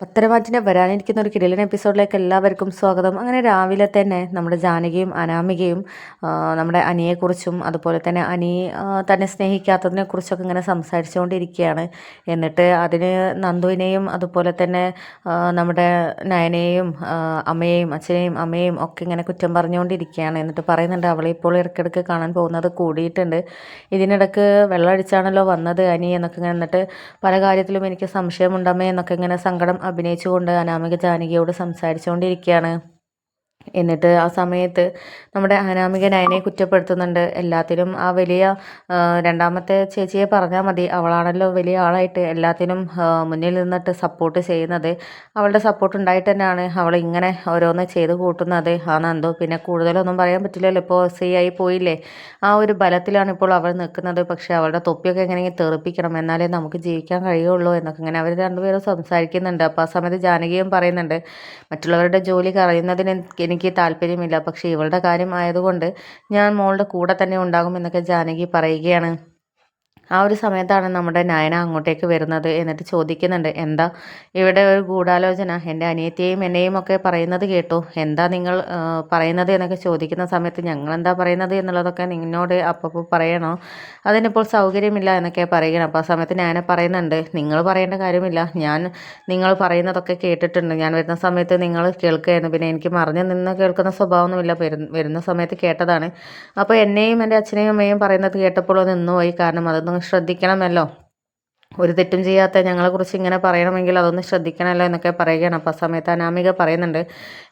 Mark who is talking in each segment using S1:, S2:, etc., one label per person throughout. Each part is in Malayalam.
S1: പത്തരമാറ്റിന്റെ വരാനിരിക്കുന്ന ഒരു കിടിലൻ എപ്പിസോഡിലേക്ക് എല്ലാവർക്കും സ്വാഗതം. അങ്ങനെ രാവിലെ തന്നെ നമ്മുടെ ജാനകിയും അനാമികയും നമ്മുടെ അനിയെക്കുറിച്ചും അതുപോലെ തന്നെ അനി തന്നെ സ്നേഹിക്കാത്തതിനെക്കുറിച്ചൊക്കെ ഇങ്ങനെ സംസാരിച്ചുകൊണ്ടിരിക്കുകയാണ്. എന്നിട്ട് അതിന് നന്ദുവിനെയും അതുപോലെ തന്നെ നമ്മുടെ നയനെയും അമ്മയെയും അച്ഛനെയും അമ്മയെയും ഒക്കെ ഇങ്ങനെ കുറ്റം പറഞ്ഞുകൊണ്ടിരിക്കുകയാണ്. എന്നിട്ട് പറയുന്നുണ്ട് അവളെ ഇപ്പോൾ ഇടയ്ക്കിടയ്ക്ക് കാണാൻ പോകുന്നത് കൂടിയിട്ടുണ്ട്. ഇതിനിടയ്ക്ക് വെള്ളമടിച്ചാണല്ലോ വന്നത് അനി എന്നൊക്കെ ഇങ്ങനെ. എന്നിട്ട് പല കാര്യത്തിലും എനിക്ക് സംശയമുണ്ടമ്മേ എന്നൊക്കെ ഇങ്ങനെ സങ്കടം അഭിനയിച്ചുകൊണ്ട് അനാമിക ജാനകിയോട് സംസാരിച്ചുകൊണ്ടിരിക്കുകയാണ്. എന്നിട്ട് ആ സമയത്ത് നമ്മുടെ അനാമിക നയനെ കുറ്റപ്പെടുത്തുന്നുണ്ട്. എല്ലാത്തിനും ആ വലിയ രണ്ടാമത്തെ ചേച്ചിയെ പറഞ്ഞാൽ മതി. അവളാണല്ലോ വലിയ ആളായിട്ട് എല്ലാത്തിനും മുന്നിൽ നിന്നിട്ട് സപ്പോർട്ട് ചെയ്യുന്നത്. അവളുടെ സപ്പോർട്ട് ഉണ്ടായിട്ട് തന്നെയാണ് അവൾ ഇങ്ങനെ ഓരോന്ന് ചെയ്ത് കൂട്ടുന്നത്. ആ നന്ദു പിന്നെ കൂടുതലൊന്നും പറയാൻ പറ്റില്ലല്ലോ. ഇപ്പോൾ സി ആയി പോയില്ലേ? ആ ഒരു ബലത്തിലാണ് ഇപ്പോൾ അവൾ നിൽക്കുന്നത്. പക്ഷേ അവളുടെ തൊപ്പിയൊക്കെ എങ്ങനെയെങ്കിലും തെറിപ്പിക്കണം. എന്നാലേ നമുക്ക് ജീവിക്കാൻ കഴിയുള്ളൂ എന്നൊക്കെ ഇങ്ങനെ അവർ രണ്ടുപേരും സംസാരിക്കുന്നുണ്ട്. അപ്പോൾ ആ സമയത്ത് ജാനകിയും പറയുന്നുണ്ട് മറ്റുള്ളവരുടെ ജോലി കളയുന്നതിന് എനിക്ക് താല്പര്യമില്ല. പക്ഷേ ഇവളുടെ കാര്യം ആയതുകൊണ്ട് ഞാൻ മോളുടെ കൂടെ തന്നെ ഉണ്ടാകും എന്നൊക്കെ ജാനകി പറയുകയാണ്. ആ ഒരു സമയത്താണ് നമ്മുടെ നയന അങ്ങോട്ടേക്ക് വരുന്നത് എന്നിട്ട് ചോദിക്കുന്നുണ്ട് എന്താ? ഇവിടെ ഒരു ഗൂഢാലോചന. എന്റെ അനിയത്തിയെയും എന്നെയും ഒക്കെ പറയുന്നത് കേട്ടു. എന്താ നിങ്ങൾ പറയുന്നത്? എന്നൊക്കെ ചോദിക്കുന്ന സമയത്ത് ഞങ്ങൾ എന്താ പറയുന്നത് എന്നുള്ളതൊക്കെ നിന്നോട് അപ്പോൾ പറയണോ? അതിനിപ്പോൾ സൗകര്യമില്ല എന്നൊക്കെ പറയുകയാണ്. അപ്പോൾ ആ സമയത്ത് നയന പറയുന്നുണ്ട് നിങ്ങൾ പറയേണ്ട കാര്യമില്ല. ഞാൻ നിങ്ങൾ പറയുന്നതൊക്കെ കേട്ടിട്ടുണ്ട്. ഞാൻ വരുന്ന സമയത്ത് നിങ്ങൾ കേൾക്കുകയായിരുന്നു പിന്നെ എനിക്ക് മറിഞ്ഞു നിന്ന് കേൾക്കുന്ന സ്വഭാവമൊന്നുമില്ല. വരുന്ന സമയത്ത് കേട്ടതാണ്. അപ്പോൾ എന്നെയും എന്റെ അച്ഛനെയും അമ്മയും പറയുന്നത് കേട്ടപ്പോൾ നിന്നുപോയി. കാരണം അതൊന്നും ശ്രദ്ധിക്കണമല്ലോ. ഒരു തെറ്റും ചെയ്യാത്ത ഞങ്ങളെക്കുറിച്ച് ഇങ്ങനെ പറയണമെങ്കിൽ അതൊന്ന് ശ്രദ്ധിക്കണമല്ലോ എന്നൊക്കെ പറയുകയാണ്. അപ്പോൾ ആ സമയത്ത് അനാമിക പറയുന്നുണ്ട്.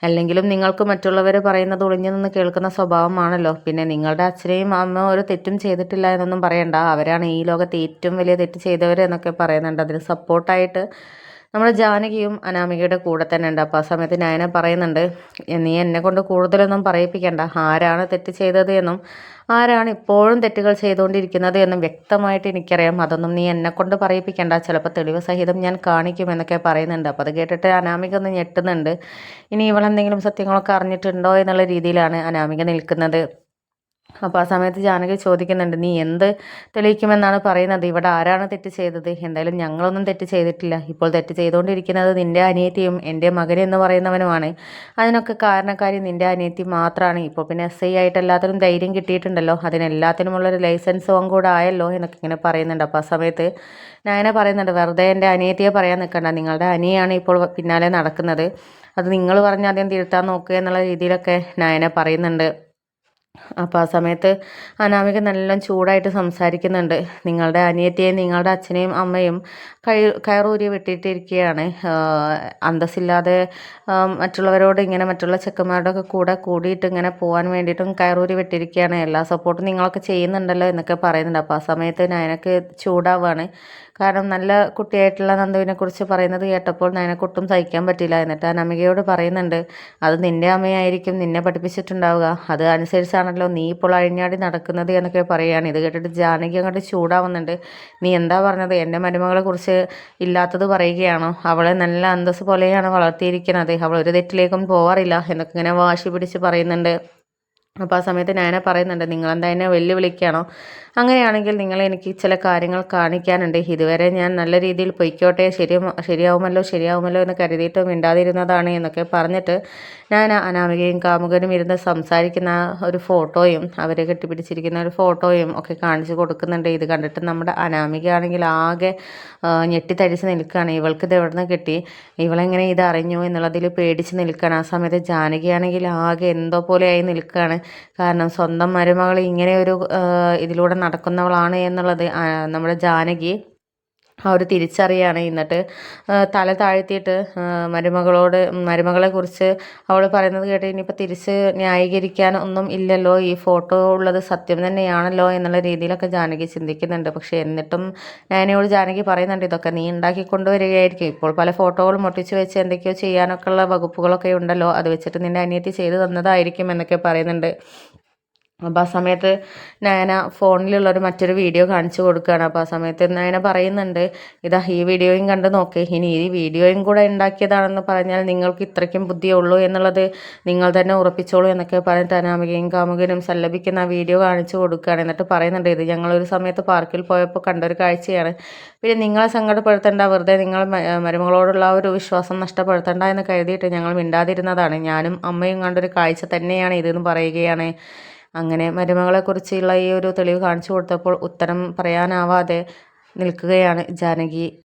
S1: അല്ലെങ്കിലും നിങ്ങൾക്ക് മറ്റുള്ളവർ പറയുന്നത് ഒളിഞ്ഞു നിന്ന് കേൾക്കുന്ന സ്വഭാവമാണല്ലോ. പിന്നെ നിങ്ങളുടെ അച്ഛനെയും അമ്മ ഒരു തെറ്റും ചെയ്തിട്ടില്ല എന്നൊന്നും പറയണ്ട. അവരാണ് ഈ ലോകത്ത് ഏറ്റവും വലിയ തെറ്റ് ചെയ്തവർ എന്നൊക്കെ പറയുന്നുണ്ട്. അതിന് സപ്പോർട്ടായിട്ട് നമ്മുടെ ജാനകിയും അനാമികയുടെ കൂടെ തന്നെ ഉണ്ട്. അപ്പോൾ ആ സമയത്ത് നയന പറയുന്നുണ്ട് നീ എന്നെ കൊണ്ട് കൂടുതലൊന്നും പറയിപ്പിക്കണ്ട. ആരാണ് തെറ്റ് ചെയ്തത് എന്നും ആരാണ് ഇപ്പോഴും തെറ്റുകൾ ചെയ്തുകൊണ്ടിരിക്കുന്നത് എന്നും വ്യക്തമായിട്ട് എനിക്കറിയാം. അതൊന്നും നീ എന്നെ കൊണ്ട് പറയിപ്പിക്കേണ്ട. ചിലപ്പോൾ തെളിവ് സഹിതം ഞാൻ കാണിക്കും എന്നൊക്കെ പറയുന്നുണ്ട്. അപ്പോൾ അത് കേട്ടിട്ട് അനാമിക ഒന്ന് ഞെട്ടുന്നുണ്ട്. ഇനി ഇവളെന്തെങ്കിലും സത്യങ്ങളൊക്കെ അറിഞ്ഞിട്ടുണ്ടോ എന്നുള്ള രീതിയിലാണ് അനാമിക നിൽക്കുന്നത്. അപ്പോൾ ആ സമയത്ത് ജാനകി ചോദിക്കുന്നുണ്ട് നീ എന്ത് തെളിയിക്കുമെന്നാണ് പറയുന്നത്? ഇവിടെ ആരാണ് തെറ്റ് ചെയ്തത്? എന്തായാലും ഞങ്ങളൊന്നും തെറ്റ് ചെയ്തിട്ടില്ല. ഇപ്പോൾ തെറ്റ് ചെയ്തുകൊണ്ടിരിക്കുന്നത് നിന്റെ അനിയത്തിയും എന്റെ മകൻ എന്ന് പറയുന്നവനുമാണ്. അതിനൊക്കെ കാരണക്കാരി നിന്റെ അനിയത്തി മാത്രമാണ് ഇപ്പോൾ പിന്നെ എസ് ഐ ആയിട്ട് എല്ലാത്തിനും ധൈര്യം കിട്ടിയിട്ടുണ്ടല്ലോ. അതിനെല്ലാത്തിനുമുള്ളൊരു ലൈസൻസും കൂടെ ആയല്ലോ എന്നൊക്കെ ഇങ്ങനെ പറയുന്നുണ്ട്. അപ്പോൾ ആ സമയത്ത് ഞാനെ പറയുന്നുണ്ട് വെറുതെ എന്റെ അനിയത്തിയെ പറയാൻ നിൽക്കണ്ട. നിങ്ങളുടെ അനിയാണ് ഇപ്പോൾ പിന്നാലെ നടക്കുന്നത്. അത് നിങ്ങൾ പറഞ്ഞ് ആദ്യം തിരുത്താൻ നോക്കുക എന്നുള്ള രീതിയിലൊക്കെ നയന പറയുന്നുണ്ട്. അപ്പോൾ ആ സമയത്ത് അനാമിക നല്ല ചൂടായിട്ട് സംസാരിക്കുന്നുണ്ട്. നിങ്ങളുടെ അനിയത്തിയെയും നിങ്ങളുടെ അച്ഛനെയും അമ്മയും കൈ കയറൂരി വെട്ടിയിട്ടിരിക്കുകയാണ് അന്തസ്സില്ലാതെ മറ്റുള്ളവരോട് ഇങ്ങനെ മറ്റുള്ള ചെക്കന്മാരുടെ ഒക്കെ കൂടെ കൂടിയിട്ട് ഇങ്ങനെ പോകാൻ വേണ്ടിയിട്ടും കയറൂരി വെട്ടിയിരിക്കുകയാണ് എല്ലാ സപ്പോർട്ടും നിങ്ങളൊക്കെ ചെയ്യുന്നുണ്ടല്ലോ എന്നൊക്കെ പറയുന്നുണ്ട്. അപ്പോൾ ആ സമയത്ത് നയനക്ക് ചൂടാവാണ്. കാരണം നല്ല കുട്ടിയായിട്ടുള്ള നന്ദുവിനെ കുറിച്ച് പറയുന്നത് കേട്ടപ്പോൾ നയനക്കൊട്ടും സഹിക്കാൻ പറ്റില്ല. എന്നിട്ട് അനമികയോട് പറയുന്നുണ്ട് അത് നിന്റെ അമ്മയായിരിക്കും നിന്നെ പഠിപ്പിച്ചിട്ടുണ്ടാവുക. അത് അനുസരിച്ചാണല്ലോ നീ ഇപ്പോൾ അഴിഞ്ഞാടി നടക്കുന്നത് എന്നൊക്കെ പറയുകയാണ് ഇത് കേട്ടിട്ട് ജാനകി അങ്ങോട്ട് ചൂടാവുന്നുണ്ട്. നീ എന്താ പറഞ്ഞത്? എന്റെ മരുമകളെ കുറിച്ച് ഇല്ലാത്തത് പറയുകയാണോ. അവളെ നല്ല അന്തസ് പോലെയാണ് വളർത്തിയിരിക്കുന്നത്. അവൾ ഒരു തെറ്റിലേക്കും പോവാറില്ല എന്നൊക്കെ ഇങ്ങനെ വാശി പിടിച്ച് പറയുന്നുണ്ട്. അപ്പോൾ ആ സമയത്ത് ഞാനെ പറയുന്നുണ്ട് നിങ്ങളെന്താ എന്നെ വെല്ലുവിളിക്കുകയാണോ അങ്ങനെയാണെങ്കിൽ നിങ്ങൾ എനിക്ക് ചില കാര്യങ്ങൾ കാണിക്കാനുണ്ട്. ഇതുവരെ ഞാൻ നല്ല രീതിയിൽ പൊയ്ക്കോട്ടെ ശരി ശരിയാവുമല്ലോ ശരിയാവുമല്ലോ എന്ന് കരുതിയിട്ട് മിണ്ടാതിരുന്നതാണ് എന്നൊക്കെ പറഞ്ഞിട്ട് ഞാൻ അനാമികയും കാമുകനും ഇരുന്ന് സംസാരിക്കുന്ന ഒരു ഫോട്ടോയും അവരെ കെട്ടിപ്പിടിച്ചിരിക്കുന്ന ഒരു ഫോട്ടോയും ഒക്കെ കാണിച്ചു കൊടുക്കുന്നുണ്ട്. ഇത് കണ്ടിട്ട് നമ്മുടെ അനാമികയാണെങ്കിൽ ആകെ ഞെട്ടിത്തടിച്ച് നിൽക്കുകയാണ്. ഇവൾക്ക് ഇത് എവിടെ നിന്ന് കിട്ടി? ഇവളെങ്ങനെ ഇത് അറിഞ്ഞു? എന്നുള്ളതിൽ പേടിച്ച് നിൽക്കുകയാണ്. ആ സമയത്ത് ജാനകിയാണെങ്കിൽ ആകെ എന്തോ പോലെയായി നിൽക്കുകയാണ്. കാരണം സ്വന്തം മരുമകൾ ഇങ്ങനെ ഒരു ഇതിലൂടെ നടക്കുന്നവളാണ് എന്നുള്ളത് നമ്മുടെ ജാനകി ആ ഒരു തിരിച്ചറിയാണ് എന്നിട്ട് തല താഴ്ത്തിയിട്ട് മരുമകളോട് മരുമകളെ കുറിച്ച് അവൾ പറയുന്നത് കേട്ട് ഇനിയിപ്പോൾ തിരിച്ച് ന്യായീകരിക്കാൻ ഒന്നും ഇല്ലല്ലോ. ഈ ഫോട്ടോ ഉള്ളത് സത്യം തന്നെയാണല്ലോ എന്നുള്ള രീതിയിലൊക്കെ ജാനകി ചിന്തിക്കുന്നുണ്ട്. പക്ഷേ എന്നിട്ടും നയനയോട് ജാനകി പറയുന്നുണ്ട് ഇതൊക്കെ നീ ഉണ്ടാക്കി കൊണ്ടുവരികയായിരിക്കും. ഇപ്പോൾ പല ഫോട്ടോകളും ഒട്ടിച്ച് വെച്ച് എന്തൊക്കെയോ ചെയ്യാനൊക്കെയുള്ള വകുപ്പുകളൊക്കെ ഉണ്ടല്ലോ. അത് വെച്ചിട്ട് നിന്റെ അനിയത്തി ചെയ്തു തന്നതായിരിക്കും എന്നൊക്കെ പറയുന്നുണ്ട്. അപ്പോൾ ആ സമയത്ത് നയന ഫോണിലുള്ള ഒരു മറ്റൊരു വീഡിയോ കാണിച്ചു കൊടുക്കുകയാണ്. അപ്പോൾ ആ സമയത്ത് നയന പറയുന്നുണ്ട് ഇതാ ഈ വീഡിയോയും കണ്ട് നോക്കേ. ഇനി ഈ വീഡിയോയും കൂടെ ഉണ്ടാക്കിയതാണെന്ന് പറഞ്ഞാൽ നിങ്ങൾക്ക് ഇത്രയ്ക്കും ബുദ്ധിയുള്ളൂ എന്നുള്ളത് നിങ്ങൾ തന്നെ ഉറപ്പിച്ചോളൂ എന്നൊക്കെ പറഞ്ഞ് അനാമികയും കാമുകനും സല്ലപിക്കുന്ന വീഡിയോ കാണിച്ചു കൊടുക്കുകയാണ്. എന്നിട്ട് പറയുന്നുണ്ട് ഇത് ഞങ്ങളൊരു സമയത്ത് പാർക്കിൽ പോയപ്പോൾ കണ്ടൊരു കാഴ്ചയാണ്. പിന്നെ നിങ്ങളെ സങ്കടപ്പെടുത്തേണ്ട വെറുതെ നിങ്ങൾ മരുമകളോടുള്ള ഒരു വിശ്വാസം നഷ്ടപ്പെടുത്തേണ്ട എന്ന് കരുതിയിട്ട് ഞങ്ങൾ മിണ്ടാതിരുന്നതാണ്. ഞാനും അമ്മയും കണ്ടൊരു കാഴ്ച തന്നെയാണ് ഇതെന്ന് പറയുകയാണ്. അങ്ങനെ മരുമകളെക്കുറിച്ചുള്ള ഈ ഒരു തെളിവ് കാണിച്ചു കൊടുത്തപ്പോൾ ഉത്തരം പറയാനാവാതെ നിൽക്കുകയാണ് ജാനകി.